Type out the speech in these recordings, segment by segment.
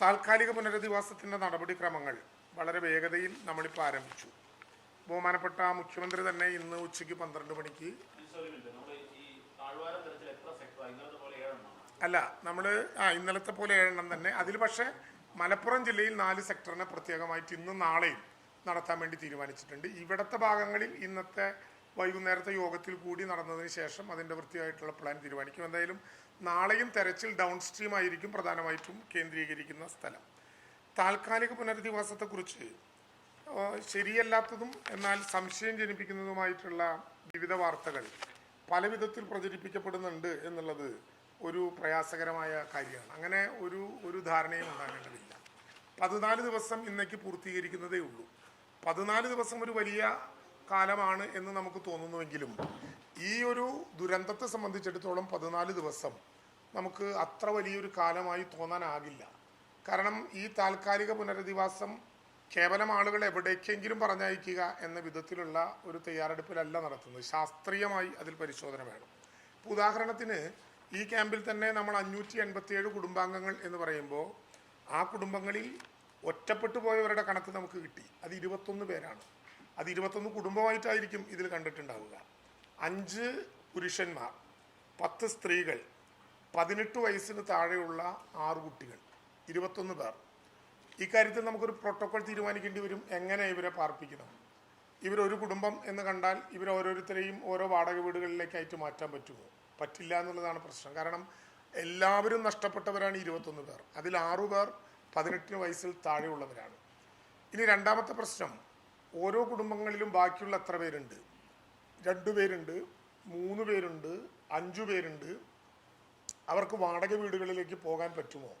താൽക്കാലിക പുനരധിവാസത്തിന്റെ നടപടിക്രമങ്ങൾ വളരെ വേഗതയിൽ നമ്മളിപ്പോൾ ആരംഭിച്ചു. ബഹുമാനപ്പെട്ട മുഖ്യമന്ത്രി തന്നെ ഇന്ന് ഉച്ചയ്ക്ക് പന്ത്രണ്ട് മണിക്ക് അല്ല നമ്മൾ ആ ഇന്നലത്തെ പോലെ ഏഴെണ്ണം തന്നെ. അതിൽ പക്ഷേ മലപ്പുറം ജില്ലയിൽ നാല് സെക്ടറിനെ പ്രത്യേകമായിട്ട് ഇന്നും നാളെയും നടത്താൻ വേണ്ടി തീരുമാനിച്ചിട്ടുണ്ട്. ഇവിടുത്തെ ഭാഗങ്ങളിൽ ഇന്നത്തെ വൈകുന്നേരത്തെ യോഗത്തിൽ കൂടി നടന്നതിന് ശേഷം അതിന്റെ വൃത്തിയായിട്ടുള്ള പ്ലാൻ തീരുമാനിക്കും. എന്തായാലും നാളെയും തെരച്ചിൽ ഡൗൺ സ്ട്രീം ആയിരിക്കും പ്രധാനമായിട്ടും കേന്ദ്രീകരിക്കുന്ന സ്ഥലം. താൽക്കാലിക പുനരധിവാസത്തെക്കുറിച്ച് ശരിയല്ലാത്തതും എന്നാൽ സംശയം ജനിപ്പിക്കുന്നതുമായിട്ടുള്ള വിവിധ വാർത്തകൾ പല വിധത്തിൽ പ്രചരിപ്പിക്കപ്പെടുന്നുണ്ട് എന്നുള്ളത് ഒരു പ്രയാസകരമായ കാര്യമാണ്. അങ്ങനെ ഒരു ഒരു ധാരണയും ഉണ്ടാകേണ്ടതില്ല. പതിനാല് ദിവസം ഇന്നേക്ക് പൂർത്തീകരിക്കുന്നതേ ഉള്ളൂ. പതിനാല് ദിവസം ഒരു വലിയ കാലമാണ് എന്ന് നമുക്ക് തോന്നുന്നുവെങ്കിലും ഈ ഒരു ദുരന്തത്തെ സംബന്ധിച്ചിടത്തോളം പതിനാല് ദിവസം നമുക്ക് അത്ര വലിയൊരു കാലമായി തോന്നാനാകില്ല. കാരണം ഈ താൽക്കാലിക പുനരധിവാസം കേവലം ആളുകൾ എവിടേക്കെങ്കിലും പറഞ്ഞയക്കുക എന്ന വിധത്തിലുള്ള ഒരു തയ്യാറെടുപ്പിലല്ല നടത്തുന്നത്. ശാസ്ത്രീയമായി അതിൽ പരിശോധന വേണം. ഇപ്പോൾ ഉദാഹരണത്തിന് ഈ ക്യാമ്പിൽ തന്നെ നമ്മൾ അഞ്ഞൂറ്റി എൺപത്തിയേഴ് കുടുംബാംഗങ്ങൾ എന്ന് പറയുമ്പോൾ ആ കുടുംബങ്ങളിൽ ഒറ്റപ്പെട്ടു പോയവരുടെ കണക്ക് നമുക്ക് കിട്ടി. അത് ഇരുപത്തൊന്ന് പേരാണ്. അത് ഇരുപത്തൊന്ന് കുടുംബമായിട്ടായിരിക്കും ഇതിൽ കണ്ടിട്ടുണ്ടാവുക. അഞ്ച് പുരുഷന്മാർ പത്ത് സ്ത്രീകൾ പതിനെട്ട് വയസ്സിന് താഴെയുള്ള ആറ് കുട്ടികൾ ഇരുപത്തൊന്ന് പേർ. ഇക്കാര്യത്തിൽ നമുക്കൊരു പ്രോട്ടോകോൾ തീരുമാനിക്കേണ്ടി വരും. എങ്ങനെ ഇവരെ പാർപ്പിക്കണം? ഇവരൊരു കുടുംബം എന്ന് കണ്ടാൽ ഇവർ ഓരോരുത്തരെയും ഓരോ വാടക വീടുകളിലേക്കായിട്ട് മാറ്റാൻ പറ്റുമോ? പറ്റില്ല എന്നുള്ളതാണ് പ്രശ്നം. കാരണം എല്ലാവരും നഷ്ടപ്പെട്ടവരാണ് ഇരുപത്തൊന്ന് പേർ. അതിൽ ആറു പേർ പതിനെട്ടിന് വയസ്സിൽ താഴെയുള്ളവരാണ്. ഇനി രണ്ടാമത്തെ പ്രശ്നം ഓരോ കുടുംബങ്ങളിലും ബാക്കിയുള്ള എത്ര പേരുണ്ട്? രണ്ടു പേരുണ്ട് മൂന്ന് പേരുണ്ട് അഞ്ചു പേരുണ്ട്. അവർക്ക് വാടക വീടുകളിലേക്ക് പോകാൻ പറ്റുമോ?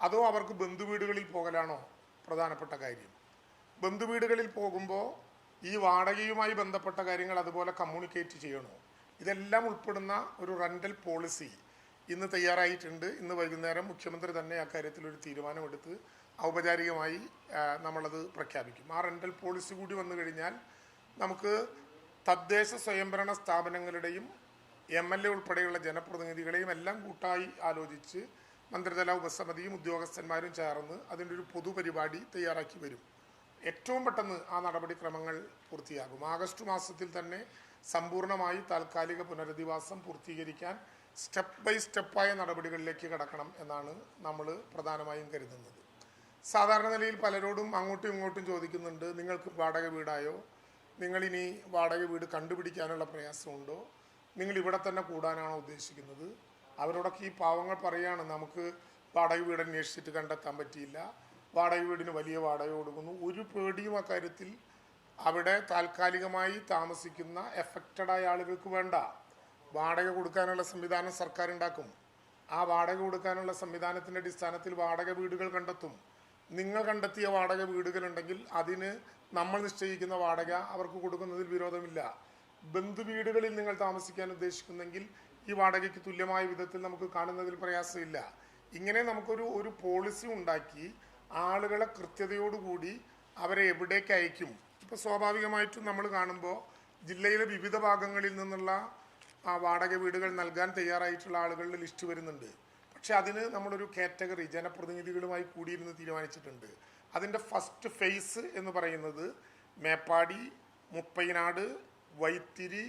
അതോ അവർക്ക് ബന്ധുവീടുകളിൽ പോകലാണോ പ്രധാനപ്പെട്ട കാര്യം? ബന്ധുവീടുകളിൽ പോകുമ്പോൾ ഈ വാടകയുമായി ബന്ധപ്പെട്ട കാര്യങ്ങൾ അതുപോലെ കമ്മ്യൂണിക്കേറ്റ് ചെയ്യണോ? ഇതെല്ലാം ഉൾപ്പെടുന്ന ഒരു റെന്റൽ പോളിസി ഇന്ന് തയ്യാറായിട്ടുണ്ട്. ഇന്ന് വൈകുന്നേരം മുഖ്യമന്ത്രി തന്നെ അക്കാര്യത്തിൽ ഒരു തീരുമാനമെടുത്ത് ഔപചാരികമായി നമ്മളത് പ്രഖ്യാപിക്കും. ആ റെന്റൽ പോളിസി കൂടി വന്നു കഴിഞ്ഞാൽ നമുക്ക് തദ്ദേശ സ്വയംഭരണ സ്ഥാപനങ്ങളുടെയും എം എൽ എ ഉൾപ്പെടെയുള്ള ജനപ്രതിനിധികളെയും എല്ലാം കൂട്ടായി ആലോചിച്ച് മന്ത്രിതല ഉപസമിതിയും ഉദ്യോഗസ്ഥന്മാരും ചേർന്ന് അതിന്റെ ഒരു പൊതുപരിപാടി തയ്യാറാക്കി വരും. ഏറ്റവും പെട്ടെന്ന് ആ നടപടിക്രമങ്ങൾ പൂർത്തിയാകും. ആഗസ്റ്റ് മാസത്തിൽ തന്നെ സമ്പൂർണമായി താൽക്കാലിക പുനരധിവാസം പൂർത്തീകരിക്കാൻ സ്റ്റെപ്പ് ബൈ സ്റ്റെപ്പായ നടപടികളിലേക്ക് കടക്കണം എന്നാണ് നമ്മൾ പ്രധാനമായും കരുതുന്നത്. സാധാരണ നിലയിൽ പലരോടും അങ്ങോട്ടും ഇങ്ങോട്ടും ചോദിക്കുന്നുണ്ട് നിങ്ങൾക്ക് വാടക വീടായോ? നിങ്ങളിനി വാടക വീട് കണ്ടുപിടിക്കാനുള്ള പ്രയാസമുണ്ടോ? നിങ്ങൾ ഇവിടെ തന്നെ കൂടാനാണോ ഉദ്ദേശിക്കുന്നത്? അവരോടൊക്കെ ഈ പാവങ്ങൾ പറയാണ് നമുക്ക് വാടക വീട് അന്വേഷിച്ചിട്ട് കണ്ടെത്താൻ പറ്റിയില്ല. വാടക വീടിന് വലിയ വാടക കൊടുക്കുന്നു. ഒരു പേടിയും അക്കാര്യത്തിൽ അവിടെ താൽക്കാലികമായി താമസിക്കുന്ന എഫക്റ്റഡായ ആളുകൾക്ക് വേണ്ട. വാടക കൊടുക്കാനുള്ള സംവിധാനം സർക്കാർ ഉണ്ടാക്കും ആ വാടക കൊടുക്കാനുള്ള സംവിധാനത്തിന്റെ അടിസ്ഥാനത്തിൽ വാടക വീടുകൾ കണ്ടെത്തും. നിങ്ങൾ കണ്ടെത്തിയ വാടക വീടുകളുണ്ടെങ്കിൽ അതിന് നമ്മൾ നിശ്ചയിക്കുന്ന വാടക അവർക്ക് കൊടുക്കുന്നതിൽ വിരോധമില്ല. ബന്ധുവീടുകളിൽ നിങ്ങൾ താമസിക്കാൻ ഉദ്ദേശിക്കുന്നെങ്കിൽ ഈ വാടകയ്ക്ക് തുല്യമായ വിധത്തിൽ നമുക്ക് കാണുന്നതിൽ പ്രയാസമില്ല. ഇങ്ങനെ നമുക്കൊരു ഒരു പോളിസി ഉണ്ടാക്കി ആളുകളെ കൃത്യതയോടുകൂടി അവരെ എവിടേക്ക് അയക്കും. ഇപ്പോൾ സ്വാഭാവികമായിട്ടും നമ്മൾ കാണുമ്പോൾ ജില്ലയിലെ വിവിധ ഭാഗങ്ങളിൽ നിന്നുള്ള ആ വാടക വീടുകൾ നൽകാൻ തയ്യാറായിട്ടുള്ള ആളുകളുടെ ലിസ്റ്റ് വരുന്നുണ്ട്. പക്ഷെ അതിന് നമ്മളൊരു കാറ്റഗറി ജനപ്രതിനിധികളുമായി കൂടിയിരുന്ന് തീരുമാനിച്ചിട്ടുണ്ട്. അതിന്റെ ഫസ്റ്റ് ഫേസ് എന്ന് പറയുന്നത് മേപ്പാടി മുപ്പൈനാട് വൈത്തിരി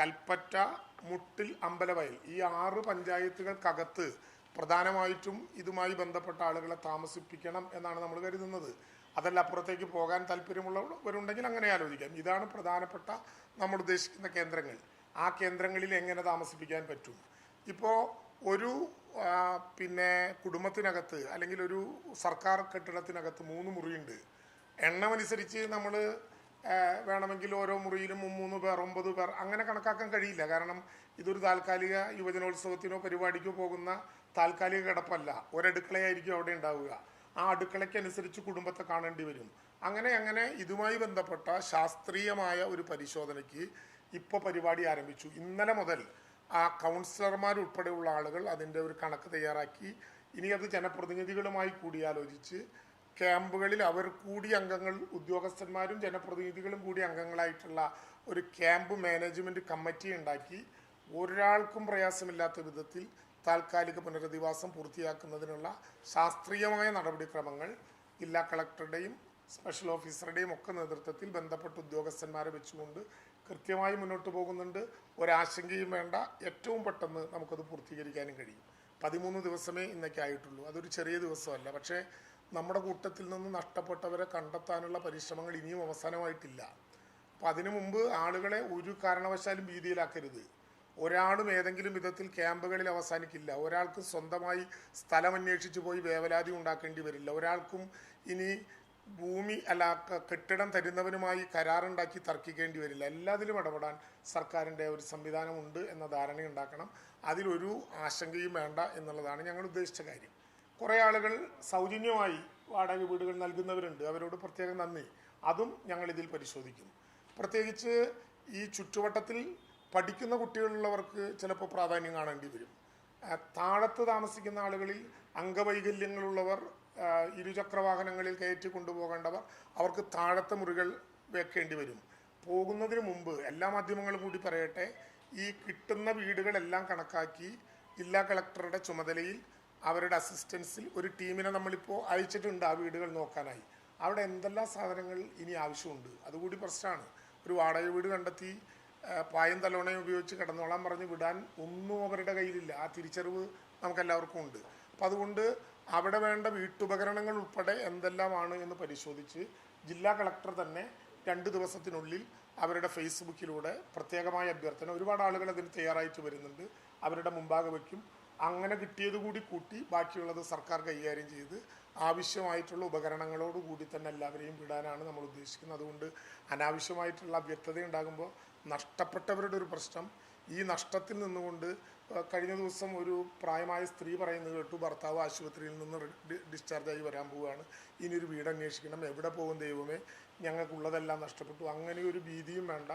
കൽപ്പറ്റ മുട്ടിൽ അമ്പലവയൽ. ഈ ആറ് പഞ്ചായത്തുകൾക്കകത്ത് പ്രധാനമായിട്ടും ഇതുമായി ബന്ധപ്പെട്ട ആളുകളെ താമസിപ്പിക്കണം എന്നാണ് നമ്മൾ കരുതുന്നത്. അതല്ല അപ്പുറത്തേക്ക് പോകാൻ താല്പര്യമുള്ളവരുണ്ടെങ്കിൽ അങ്ങനെ ആലോചിക്കാം. ഇതാണ് പ്രധാനപ്പെട്ട നമ്മൾ ഉദ്ദേശിക്കുന്ന കേന്ദ്രങ്ങൾ. ആ കേന്ദ്രങ്ങളിൽ എങ്ങനെ താമസിപ്പിക്കാൻ പറ്റും? ഇപ്പോൾ ഒരു പിന്നെ കുടുംബത്തിനകത്ത് അല്ലെങ്കിൽ ഒരു സർക്കാർ കെട്ടിടത്തിനകത്ത് മൂന്ന് മുറിയുണ്ട്. എണ്ണമനുസരിച്ച് നമ്മൾ വേണമെങ്കിൽ ഓരോ മുറിയിലും മൂന്ന് പേർ ഒമ്പത് പേർ അങ്ങനെ കണക്കാക്കാൻ കഴിയില്ല. കാരണം ഇതൊരു താൽക്കാലിക യുവജനോത്സവത്തിനോ പരിപാടിക്കോ പോകുന്ന താൽക്കാലിക കിടപ്പല്ല. ഒരടുക്കളയായിരിക്കും അവിടെ ഉണ്ടാവുക. ആ അടുക്കളയ്ക്കനുസരിച്ച് കുടുംബത്തെ കാണേണ്ടി വരും. അങ്ങനെ അങ്ങനെ ഇതുമായി ബന്ധപ്പെട്ട ശാസ്ത്രീയമായ ഒരു പരിശോധനയ്ക്ക് ഇപ്പോൾ പരിപാടി ആരംഭിച്ചു. ഇന്നലെ മുതൽ ആ കൗൺസിലർമാർ ഉൾപ്പെടെയുള്ള ആളുകൾ അതിന്റെ ഒരു കണക്ക് തയ്യാറാക്കി. ഇനി അത് ജനപ്രതിനിധികളുമായി കൂടിയാലോചിച്ച് ക്യാമ്പുകളിൽ അവർ കൂടി അംഗങ്ങൾ ഉദ്യോഗസ്ഥന്മാരും ജനപ്രതിനിധികളും കൂടി അംഗങ്ങളായിട്ടുള്ള ഒരു ക്യാമ്പ് മാനേജ്മെന്റ് കമ്മിറ്റി ഉണ്ടാക്കി. ഒരാൾക്കും പ്രയാസമില്ലാത്ത വിധത്തിൽ താൽക്കാലിക പുനരധിവാസം പൂർത്തിയാക്കുന്നതിനുള്ള ശാസ്ത്രീയമായ നടപടിക്രമങ്ങൾ ജില്ലാ കളക്ടറുടെയും സ്പെഷ്യൽ ഓഫീസറുടെയും ഒക്കെ നേതൃത്വത്തിൽ ബന്ധപ്പെട്ട ഉദ്യോഗസ്ഥന്മാരെ വെച്ചുകൊണ്ട് കൃത്യമായി മുന്നോട്ട് പോകുന്നുണ്ട്. ഒരാശങ്കയും വേണ്ട. ഏറ്റവും പെട്ടെന്ന് നമുക്കത് പൂർത്തീകരിക്കാനും കഴിയും. പതിമൂന്ന് ദിവസമേ ഇന്നേക്കായിട്ടുള്ളൂ അതൊരു ചെറിയ ദിവസമല്ല. പക്ഷേ നമ്മുടെ കൂട്ടത്തിൽ നിന്ന് നഷ്ടപ്പെട്ടവരെ കണ്ടെത്താനുള്ള പരിശ്രമങ്ങൾ ഇനിയും അവസാനമായിട്ടില്ല. അപ്പം അതിനു മുമ്പ് ആളുകളെ ഒരു കാരണവശാലും ഭീതിയിലാക്കരുത്. ഒരാളും ഏതെങ്കിലും വിധത്തിൽ ക്യാമ്പുകളിൽ അവസാനിക്കില്ല. ഒരാൾക്ക് സ്വന്തമായി സ്ഥലം അന്വേഷിച്ച് പോയി വേവലാതി ഉണ്ടാക്കേണ്ടി വരില്ല. ഒരാൾക്കും ഇനി ഭൂമി അല്ല കെട്ടിടം തരുന്നവനുമായി കരാറുണ്ടാക്കി തർക്കിക്കേണ്ടി വരില്ല. എല്ലാത്തിലും ഇടപെടാൻ സർക്കാരിന്റെ ഒരു സംവിധാനമുണ്ട് എന്ന ധാരണ ഉണ്ടാക്കണം. അതിലൊരു ആശങ്കയും വേണ്ട എന്നുള്ളതാണ് ഞങ്ങൾ ഉദ്ദേശിച്ച കാര്യം. കുറേ ആളുകൾ സൗജന്യമായി വാടക വീടുകൾ നൽകുന്നവരുണ്ട്. അവരോട് പ്രത്യേകം നന്ദി. അതും ഞങ്ങൾ ഇതിൽ പരിശോധിക്കും പ്രത്യേകിച്ച് ഈ ചുറ്റുവട്ടത്തിൽ പഠിക്കുന്ന കുട്ടികളുള്ളവർക്ക് ചിലപ്പോൾ പ്രാധാന്യം കാണേണ്ടി വരും. താഴത്ത് താമസിക്കുന്ന ആളുകളിൽ അംഗവൈകല്യങ്ങളുള്ളവർ ആ, ഇരുചക്ര വാഹനങ്ങളിൽ കയറ്റി കൊണ്ടുപോകേണ്ടവർ അവർക്ക് താഴത്തെ മുറികൾ വെക്കേണ്ടി വരും. പോകുന്നതിന് മുമ്പ് എല്ലാ മാധ്യമങ്ങളും കൂടി പറയട്ടെ ഈ കിട്ടുന്ന വീടുകളെല്ലാം കണക്കാക്കി ജില്ലാ കളക്ടറുടെ ചുമതലയിൽ അവരുടെ അസിസ്റ്റൻസിൽ ഒരു ടീമിനെ നമ്മളിപ്പോൾ അയച്ചിട്ടുണ്ട് ആ വീടുകൾ നോക്കാനായി. അവിടെ എന്തെല്ലാം സാധനങ്ങൾ ഇനി ആവശ്യമുണ്ട്? അതുകൂടി പ്രശ്നമാണ്. ഒരു വാടക വീട് കണ്ടെത്തി പായം തലോണയും ഉപയോഗിച്ച് കിടന്നോളാൻ പറഞ്ഞ് വിടാൻ ഒന്നും അവരുടെ കയ്യിലില്ല. ആ തിരിച്ചറിവ് നമുക്കെല്ലാവർക്കും ഉണ്ട്. അപ്പം അതുകൊണ്ട് അവിടെ വേണ്ട വീട്ടുപകരണങ്ങൾ ഉൾപ്പെടെ എന്തെല്ലാമാണ് എന്ന് പരിശോധിച്ച് ജില്ലാ കളക്ടർ തന്നെ രണ്ട് ദിവസത്തിനുള്ളിൽ അവരുടെ ഫേസ്ബുക്കിലൂടെ പ്രത്യേകമായ അഭ്യർത്ഥന ഒരുപാട് ആളുകൾ അതിന് തയ്യാറായിട്ട് വരുന്നുണ്ട്. അവരുടെ മുമ്പാകെ വയ്ക്കും. അങ്ങനെ കിട്ടിയത് കൂടി കൂട്ടി ബാക്കിയുള്ളത് സർക്കാർ കൈകാര്യം ചെയ്ത് ആവശ്യമായിട്ടുള്ള ഉപകരണങ്ങളോട് കൂടി തന്നെ എല്ലാവരെയും വിടാനാണ് നമ്മൾ ഉദ്ദേശിക്കുന്നത്. അതുകൊണ്ട് അനാവശ്യമായിട്ടുള്ള അവ്യക്തത ഉണ്ടാകുമ്പോൾ നഷ്ടപ്പെട്ടവരുടെ ഒരു പ്രശ്നം ഈ നഷ്ടത്തിൽ നിന്നുകൊണ്ട് കഴിഞ്ഞ ദിവസം ഒരു പ്രായമായ സ്ത്രീ പറയുന്നത് കേട്ടു ഭർത്താവ് ആശുപത്രിയിൽ നിന്ന് ഡിസ്ചാർജായി വരാൻ പോവുകയാണ്. ഇനി ഒരു വീട് അന്വേഷിക്കണം എവിടെ പോകും ദൈവമേ? ഞങ്ങൾക്കുള്ളതെല്ലാം നഷ്ടപ്പെട്ടു. അങ്ങനെ ഒരു ഭീതിയും വേണ്ട.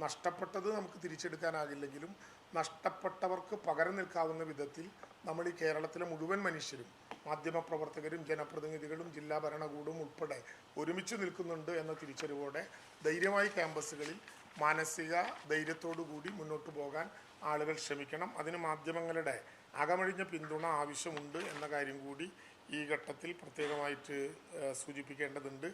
നഷ്ടപ്പെട്ടത് നമുക്ക് തിരിച്ചെടുക്കാനാകില്ലെങ്കിലും നഷ്ടപ്പെട്ടവർക്ക് പകരം നിൽക്കാവുന്ന വിധത്തിൽ നമ്മൾ ഈ കേരളത്തിലെ മുഴുവൻ മനുഷ്യരും മാധ്യമപ്രവർത്തകരും ജനപ്രതിനിധികളും ജില്ലാ ഭരണകൂടവും ഉൾപ്പെടെ ഒരുമിച്ച് നിൽക്കുന്നുണ്ട് എന്ന തിരിച്ചറിവോടെ ധൈര്യമായി ക്യാമ്പസുകളിൽ മാനസിക ധൈര്യത്തോടു കൂടി മുന്നോട്ട് പോകാൻ ആളുകൾ ശ്രമിക്കണം. അതിന് മാധ്യമങ്ങളുടെ അകമഴിഞ്ഞ പിന്തുണ ആവശ്യമുണ്ട് എന്ന കാര്യം കൂടി ഈ ഘട്ടത്തിൽ പ്രത്യേകമായിട്ട് സൂചിപ്പിക്കേണ്ടതുണ്ട്.